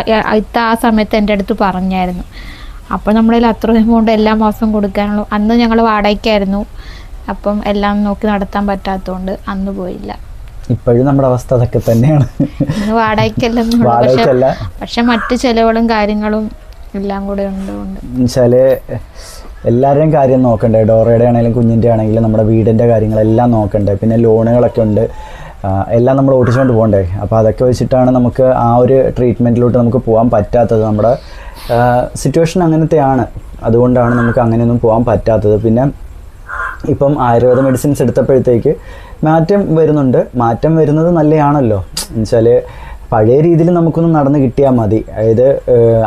ഇത്ത ആ സമയത്ത് എന്റെ അടുത്ത് പറഞ്ഞായിരുന്നു. അപ്പോൾ നമ്മുടെ കയ്യിൽ അത്ര എമൗണ്ട് എല്ലാ മാസം കൊടുക്കാനുള്ള അന്ന് ഞങ്ങൾ വാടകയ്ക്കായിരുന്നു. അപ്പം എല്ലാം നോക്കി നടത്താൻ പറ്റാത്തതുകൊണ്ട് അന്ന് പോയില്ല.
ഇപ്പോഴും നമ്മുടെ അവസ്ഥ അതൊക്കെ തന്നെയാണ്.
വാടകയ്ക്കല്ല. പക്ഷെ മറ്റു ചെലവുകളും കാര്യങ്ങളും എല്ലാം കൂടെ ഉണ്ട്
എല്ലാവരുടെയും കാര്യം നോക്കണ്ടേ. ഡോറയുടെ ആണെങ്കിലും കുഞ്ഞിന്റെ ആണെങ്കിലും നമ്മുടെ വീടിന്റെ കാര്യങ്ങളെല്ലാം നോക്കണ്ടേ. പിന്നെ ലോണുകളൊക്കെ ഉണ്ട്. എല്ലാം നമ്മൾ ഓടിച്ചുകൊണ്ട് പോകണ്ടേ. അപ്പോൾ അതൊക്കെ വെച്ചിട്ടാണ് നമുക്ക് ആ ഒരു ട്രീറ്റ്മെന്റിലോട്ട് നമുക്ക് പോകാൻ പറ്റാത്തത്. നമ്മുടെ സിറ്റുവേഷൻ അങ്ങനത്തെയാണ്. അതുകൊണ്ടാണ് നമുക്ക് അങ്ങനെയൊന്നും പോകാൻ പറ്റാത്തത്. പിന്നെ ഇപ്പം ആയുർവേദ മെഡിസിൻസ് എടുത്തപ്പോഴത്തേക്ക് മാറ്റം വരുന്നുണ്ട്. മാറ്റം വരുന്നത് നല്ലതാണല്ലോ എന്നുവെച്ചാൽ പഴയ രീതിയിൽ നമുക്കൊന്ന് നടന്ന് കിട്ടിയാൽ മതി. അതായത്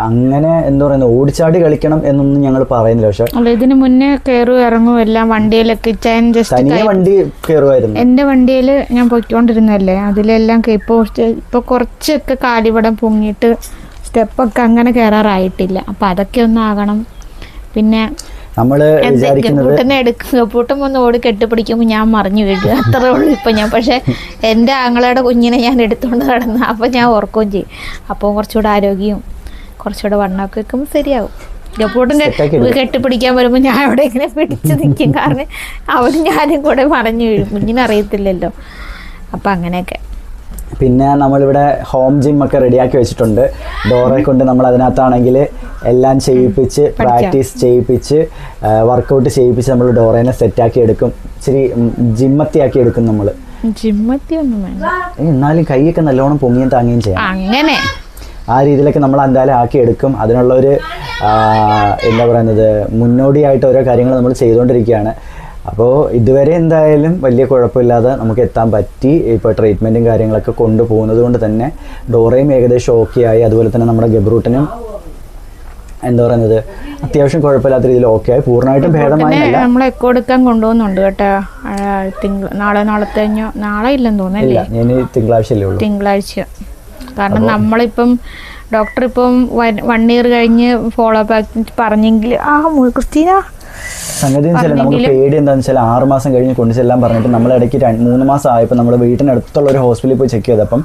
അങ്ങനെ എന്താ പറയുന്നത് ഓടിച്ചാടി കളിക്കണം എന്നൊന്നും ഞങ്ങൾ പറയുന്നില്ല. പക്ഷെ
ഇതിന് മുന്നേ കയറും ഇറങ്ങും എല്ലാം വണ്ടിയിലൊക്കെ
തനിയെ വണ്ടി കയറുമായിരുന്നു
എന്റെ വണ്ടിയിൽ ഞാൻ പൊയ്ക്കൊണ്ടിരുന്നല്ലേ അതിലെല്ലാം ഇപ്പൊ ഇപ്പോൾ ഇപ്പോൾ കുറച്ചൊക്കെ കാലിവിടം പൊങ്ങിയിട്ട് സ്റ്റെപ്പൊക്കെ അങ്ങനെ കയറാറായിട്ടില്ല അപ്പം അതൊക്കെ ഒന്നാകണം പിന്നെ
നമ്മൾ
ഗപ്പൂട്ടനെ എടുക്കുക ഓടി കെട്ടിപ്പിടിക്കുമ്പോൾ ഞാൻ മറിഞ്ഞു വീഴുക. അത്രേ ഉള്ളൂ ഇപ്പം ഞാൻ. പക്ഷേ എന്റെ ആങ്ങളയുടെ കുഞ്ഞിനെ ഞാൻ എടുത്തുകൊണ്ട് നടന്നു അപ്പോൾ ഞാൻ ഓർക്കുകയും ചെയ്യും. അപ്പോൾ കുറച്ചുകൂടെ ആരോഗ്യവും കുറച്ചുകൂടെ വണ്ണമൊക്കെ വെക്കുമ്പോൾ ശരിയാവും.
ഗപ്പൂട്ടന്റെ
കെട്ടിപ്പിടിക്കാൻ വരുമ്പോൾ ഞാൻ അവിടെ ഇങ്ങനെ പിടിച്ചു നിൽക്കും കാരണം അവന് ഞാനും കൂടെ മറിഞ്ഞു വീഴും. കുഞ്ഞിനറിയത്തില്ലല്ലോ അപ്പം അങ്ങനെയൊക്കെ.
പിന്നെ നമ്മളിവിടെ ഹോം ജിം ഒക്കെ റെഡിയാക്കി വെച്ചിട്ടുണ്ട്. ഡോറെ കൊണ്ട് നമ്മൾ അതിനകത്താണെങ്കിൽ എല്ലാം ചെയ്യിപ്പിച്ച് പ്രാക്ടീസ് ചെയ്യിപ്പിച്ച് വർക്കൗട്ട് ചെയ്യിപ്പിച്ച് നമ്മൾ ഡോറേനെ സെറ്റാക്കി എടുക്കും. ഇച്ചിരി ജിമ്മത്തിയാക്കി എടുക്കും നമ്മൾ എന്നാലും കൈയൊക്കെ നല്ലോണം പൊങ്ങിയും താങ്ങുകയും ചെയ്യാം.
അങ്ങനെ.
ആ രീതിയിലൊക്കെ നമ്മൾ എന്തായാലും ആക്കി എടുക്കും. അതിനുള്ള ഒരു എന്താ പറയുന്നത് മുന്നോടിയായിട്ട് ഓരോ കാര്യങ്ങൾ നമ്മൾ ചെയ്തുകൊണ്ടിരിക്കുകയാണ്. അപ്പോൾ ഇതുവരെ എന്തായാലും വലിയ കുഴപ്പമില്ലാതെ നമുക്ക് എത്താൻ പറ്റി. ഇപ്പോൾ ട്രീറ്റ്മെന്റും കാര്യങ്ങളൊക്കെ കൊണ്ടുപോകുന്നത് കൊണ്ട് തന്നെ ഡോറയും ഏകദേശം ഓക്കെ ആയി. അതുപോലെ തന്നെ നമ്മുടെ ഗബ്രൂട്ടനും എന്താ പറയുന്നത് അത്യാവശ്യം കുഴപ്പമില്ലാത്ത രീതിയിൽ ഓക്കെ ആയി.
പൂർണമായിട്ടും
ഭേദമായി
നമ്മൾ എക്കോ എടുക്കാൻ കൊണ്ടുപോകുന്നുണ്ട് കേട്ടോ. തിങ്കൾ നാളെ നാളത്തെ നാളെ ഇല്ലെന്ന്
തോന്നുന്നു
തോന്നുന്നല്ലേ
ഞാൻ തിങ്കളാഴ്ചയല്ലേ ഉള്ളൂ.
തിങ്കളാഴ്ച. കാരണം നമ്മളിപ്പം ഡോക്ടർ ഇപ്പം വൺ ഇയർ കഴിഞ്ഞ് ഫോളോ അപ്പ് പറഞ്ഞെങ്കിൽ ആ ക്രിസ്റ്റീന
സംഗതി നമുക്ക് പേടി എന്താണെന്ന് വെച്ചാൽ ആറ് മാസം കഴിഞ്ഞ് കൊണ്ടു ചെല്ലാൻ പറഞ്ഞിട്ട് നമ്മൾ ഇടയ്ക്ക് മൂന്ന് മാസം ആയപ്പോൾ നമ്മുടെ വീട്ടിനടുത്തുള്ള ഒരു ഹോസ്പിറ്റലിൽ പോയി ചെക്ക് ചെയ്തപ്പം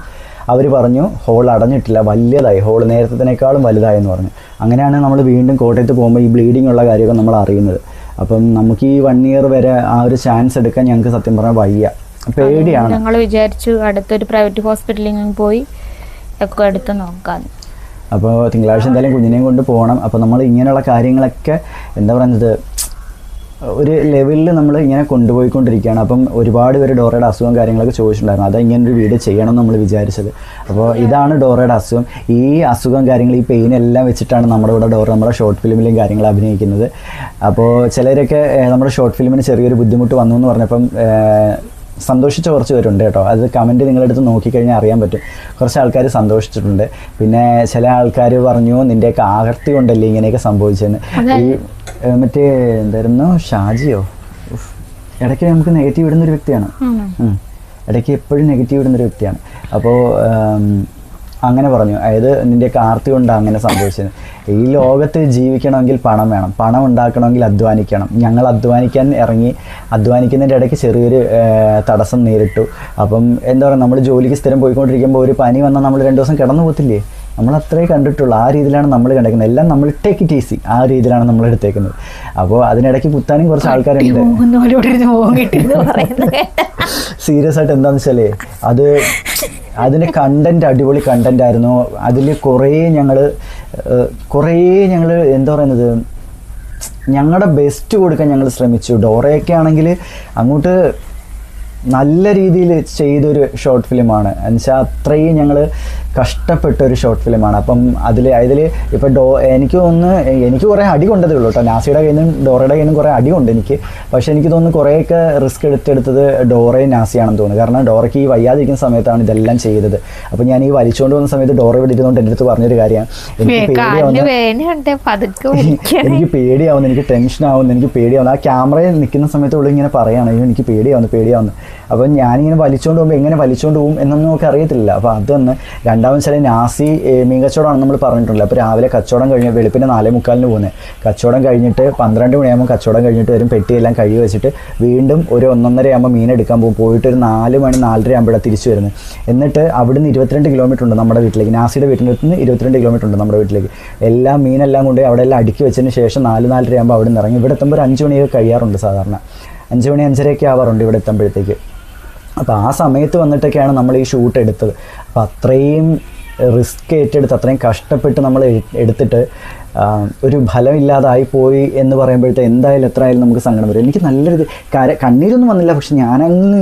അവർ പറഞ്ഞു ഹോൾ അടഞ്ഞിട്ടില്ല വലിയതായി ഹോൾ നേരത്തേക്കാളും വലുതായി എന്ന് പറഞ്ഞു. അങ്ങനെയാണ് നമ്മൾ വീണ്ടും കോട്ടയത്ത് പോകുമ്പോൾ ഈ ബ്ലീഡിംഗ് ഉള്ള കാര്യമൊക്കെ നമ്മൾ അറിയുന്നത്. അപ്പം നമുക്ക് ഈ വൺ ഇയർ വരെ ആ ഒരു ചാൻസ് എടുക്കാൻ ഞങ്ങൾക്ക് സത്യം പറഞ്ഞാൽ വയ്യ. പേടിയാണ്.
ഞങ്ങൾ വിചാരിച്ചു അടുത്തൊരു പ്രൈവറ്റ് ഹോസ്പിറ്റലിൽ പോയി ഒക്കെ എടുത്ത് നോക്കാം
അപ്പോൾ തിങ്കളാഴ്ച എന്തായാലും കുഞ്ഞിനെയും കൊണ്ട് പോകണം അപ്പോൾ നമ്മൾ ഇങ്ങനെയുള്ള കാര്യങ്ങളൊക്കെ എന്താ പറയുന്നത് ഒരു ലെവലിൽ നമ്മൾ ഇങ്ങനെ കൊണ്ടുപോയിക്കൊണ്ടിരിക്കുകയാണ്. അപ്പം ഒരുപാട് പേര് ഡോറയുടെ അസുഖം കാര്യങ്ങളൊക്കെ ചോദിച്ചിട്ടുണ്ടായിരുന്നു. അതാ ഇങ്ങനെ ഒരു വീഡിയോ ചെയ്യണം നമ്മൾ വിചാരിച്ചത്. അപ്പോൾ ഇതാണ് ഡോറയുടെ അസുഖം. ഈ അസുഖം കാര്യങ്ങൾ ഈ പെയിൻ എല്ലാം വെച്ചിട്ടാണ് നമ്മുടെ ഇവിടെ ഡോറ നമ്മുടെ ഷോർട്ട് ഫിലിമിലും കാര്യങ്ങൾ അഭിനയിക്കുന്നത്. അപ്പോൾ ചിലരൊക്കെ നമ്മുടെ ഷോർട്ട് ഫിലിമിന് ചെറിയൊരു ബുദ്ധിമുട്ട് വന്നു എന്ന് പറഞ്ഞപ്പം സന്തോഷിച്ച കുറച്ച് പേരുണ്ട് കേട്ടോ. അത് കമന്റ് നിങ്ങളെടുത്ത് നോക്കിക്കഴിഞ്ഞാൽ അറിയാൻ പറ്റും. കുറച്ച് ആൾക്കാർ സന്തോഷിച്ചിട്ടുണ്ട്. പിന്നെ ചില ആൾക്കാർ പറഞ്ഞു നിന്റെയൊക്കെ ആകർത്തി കൊണ്ടല്ലേ ഇങ്ങനെയൊക്കെ സംഭവിച്ചതെന്ന് ഈ മറ്റേ എന്തായിരുന്നു? ഷാജിയോ. ഇടയ്ക്ക് നമുക്ക് നെഗറ്റീവ് ഇടുന്നൊരു വ്യക്തിയാണ്. ഉം. ഇടയ്ക്ക് എപ്പോഴും നെഗറ്റീവ് ഇടുന്നൊരു വ്യക്തിയാണ്. അപ്പോൾ അങ്ങനെ പറഞ്ഞു. അതായത് നിന്റെ ആർത്തി കൊണ്ടാണ് അങ്ങനെ സംഭവിച്ചത്. ഈ ലോകത്ത് ജീവിക്കണമെങ്കിൽ പണം വേണം. പണം ഉണ്ടാക്കണമെങ്കിൽ അധ്വാനിക്കണം. ഞങ്ങൾ അധ്വാനിക്കാൻ ഇറങ്ങി അധ്വാനിക്കുന്നതിന്റെ ഇടയ്ക്ക് ചെറിയൊരു തടസ്സം നേരിട്ടു. അപ്പം എന്താ പറയുക നമ്മൾ ജോലിക്ക് സ്ഥിരം പോയിക്കൊണ്ടിരിക്കുമ്പോൾ ഒരു പനി വന്നാൽ നമ്മൾ രണ്ട് ദിവസം കിടന്നു പോകത്തില്ലേ? നമ്മൾ അത്രേ കണ്ടിട്ടുള്ളൂ. ആ രീതിയിലാണ് നമ്മൾ കണ്ടേക്കുന്നത്. എല്ലാം നമ്മൾ ടേക്ക് ഇറ്റ് ഈസി ആ രീതിയിലാണ് നമ്മൾ എടുത്തേക്കുന്നത്. അപ്പോൾ അതിനിടയ്ക്ക് കുത്താനും കുറച്ച് ആൾക്കാരുണ്ട്. സീരിയസ് ആയിട്ട് എന്താന്ന് വെച്ചാൽ അത് അതിന് കണ്ടന്റ് അടിപൊളി കണ്ടന്റ് ആയിരുന്നു. അതിൽ കുറേ ഞങ്ങൾ കുറേ ഞങ്ങൾ എന്താ പറയുന്നത് ഞങ്ങളുടെ ബെസ്റ്റ് കൊടുക്കാൻ ഞങ്ങൾ ശ്രമിച്ചു. ഡോറയൊക്കെ ആണെങ്കിൽ അങ്ങോട്ട് നല്ല രീതിയിൽ ചെയ്തൊരു ഷോർട്ട് ഫിലിമാണ് എന്നുവെച്ചാൽ അത്രയും ഞങ്ങൾ കഷ്ടപ്പെട്ട ഒരു ഷോർട്ട് ഫിലിമാണ് അപ്പം അതിൽ അതിൽ ഇപ്പോൾ ഡോ എനിക്ക് തോന്നുന്നു എനിക്ക് കുറേ അടി കൊണ്ടതേ ഉള്ളൂ കേട്ടോ. നാസിയുടെ കയ്യിൽ നിന്നും ഡോറയുടെ കയ്യിൽ നിന്നും കുറേ അടി കൊണ്ട് എനിക്ക്. പക്ഷേ എനിക്ക് തോന്നുന്നു കുറേയൊക്കെ റിസ്ക് എടുത്തെടുത്തത് ഡോറയും നാസിയാണെന്ന് തോന്നുന്നു. കാരണം ഡോറയ്ക്ക് ഈ വയ്യാതിരിക്കുന്ന സമയത്താണ് ഇതെല്ലാം ചെയ്തത്. അപ്പം ഞാൻ ഈ വലിച്ചുകൊണ്ട് വന്ന സമയത്ത് ഡോറ ഇവിടെ ഇരുന്നുകൊണ്ട് എന്റെ അടുത്ത് പറഞ്ഞൊരു കാര്യമാണ് എനിക്ക് പേടിയാവുന്ന എനിക്ക് പേടിയാവുന്നു എനിക്ക് ടെൻഷൻ ആവുന്നു എനിക്ക് പേടിയാവുന്നു. ആ ക്യാമറയിൽ നിൽക്കുന്ന സമയത്ത് ഉള്ളു ഇങ്ങനെ പറയാണ്. എനിക്ക് പേടിയാവുന്നു പേടിയാവുന്നു. അപ്പം ഞാനിങ്ങനെ വലിച്ചുകൊണ്ട് പോകുമ്പോൾ എങ്ങനെ വലിച്ചുകൊണ്ട് പോകും എന്നൊന്നും നമുക്ക് അറിയത്തില്ല അപ്പോൾ അതൊന്ന് രണ്ടാമത് ചില നാസി മീൻ കച്ചവടമാണ് നമ്മൾ പറഞ്ഞിട്ടുള്ളത് അപ്പോൾ രാവിലെ കച്ചവടം കഴിഞ്ഞ് വെളുപ്പിന് നാലേ മുക്കാലിന് പോകുന്നത് കച്ചവടം കഴിഞ്ഞിട്ട് പന്ത്രണ്ട് മണിയാകുമ്പോൾ കച്ചവടം കഴിഞ്ഞിട്ട് വരും. പെട്ടിയെല്ലാം കഴുകി വെച്ചിട്ട് വീണ്ടും ഒരു ഒന്നൊന്നര ആകുമ്പോൾ മീൻ എടുക്കാൻ പോകും. പോയിട്ട് ഒരു നാല് മണി നാലര ആകുമ്പോഴാണ് തിരിച്ചു വരുന്നത് എന്നിട്ട് അവിടുന്ന് ഇരുപത്തിരണ്ട് കിലോമീറ്റർ ഉണ്ട് നമ്മുടെ വീട്ടിലേക്ക്. നാസിയുടെ അടുത്ത് നിന്ന് ഇരുപത്തിരണ്ട് കിലോമീറ്റർ ഉണ്ട് നമ്മുടെ വീട്ടിലേക്ക്. എല്ലാ മീനെല്ലാം കൊണ്ട് അവിടെ എല്ലാം അടുക്കി വെച്ചതിന് ശേഷം നാല് നാലര ആകുമ്പോൾ അവിടെ നിന്ന് ഇറങ്ങി. ഇവിടെ എത്തുമ്പോൾ ഒരു അഞ്ച് മണിയൊക്കെ കഴിയാറുണ്ട് സാധാരണ. അഞ്ച് മണി അഞ്ചരയൊക്കെ ആവാറുണ്ട് ഇവിടെ എത്തുമ്പോഴത്തേക്ക്. അപ്പോൾ ആ സമയത്ത് വന്നിട്ടൊക്കെയാണ് നമ്മൾ ഈ ഷൂട്ട് എടുത്തത്. അപ്പോൾ അത്രയും റിസ്ക് ഏറ്റെടുത്ത് അത്രയും കഷ്ടപ്പെട്ട് നമ്മൾ എടുത്തിട്ട് ഒരു ഫലമില്ലാതായി പോയി എന്ന് പറയുമ്പോഴത്തെ എന്തായാലും എത്ര ആയാലും നമുക്ക് സങ്കടം വരും. എനിക്ക് നല്ലൊരു കര കണ്ണീരൊന്നും വന്നില്ല പക്ഷെ ഞാനങ്ങ്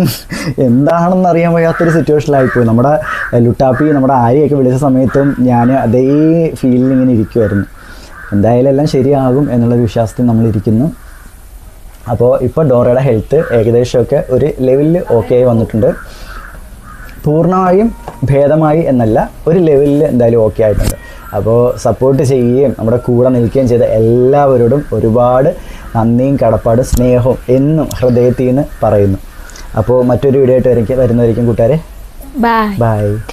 എന്താണെന്ന് അറിയാൻ വയ്യാത്തൊരു സിറ്റുവേഷനിലായിപ്പോയി നമ്മുടെ ലുട്ടാപ്പി നമ്മുടെ ആര്യയൊക്കെ വിളിച്ച സമയത്തും ഞാൻ അതേ ഫീലിൽ ഇങ്ങനെ ഇരിക്കുമായിരുന്നു എന്തായാലും എല്ലാം ശരിയാകും എന്നുള്ളൊരു വിശ്വാസത്തിൽ നമ്മളിരിക്കുന്നു അപ്പോൾ ഇപ്പോൾ ഡോറയുടെ ഹെൽത്ത് ഏകദേശമൊക്കെ ഒരു ലെവലിൽ ഓക്കെ ആയി വന്നിട്ടുണ്ട്. പൂർണമായും ഭേദമായി എന്നല്ല ഒരു ലെവലിൽ എന്തായാലും ഓക്കെ ആയിട്ടുണ്ട്. അപ്പോൾ സപ്പോർട്ട് ചെയ്യുകയും നമ്മുടെ കൂടെ നിൽക്കുകയും ചെയ്ത എല്ലാവരോടും ഒരുപാട് നന്ദിയും കടപ്പാടും സ്നേഹവും എന്നും ഹൃദയത്തിൽ നിന്ന് പറയുന്നു. അപ്പോൾ മറ്റൊരു വീഡിയോ ആയിട്ട് വരുന്നതായിരിക്കും കൂട്ടുകാരെ
ബൈ
ബൈ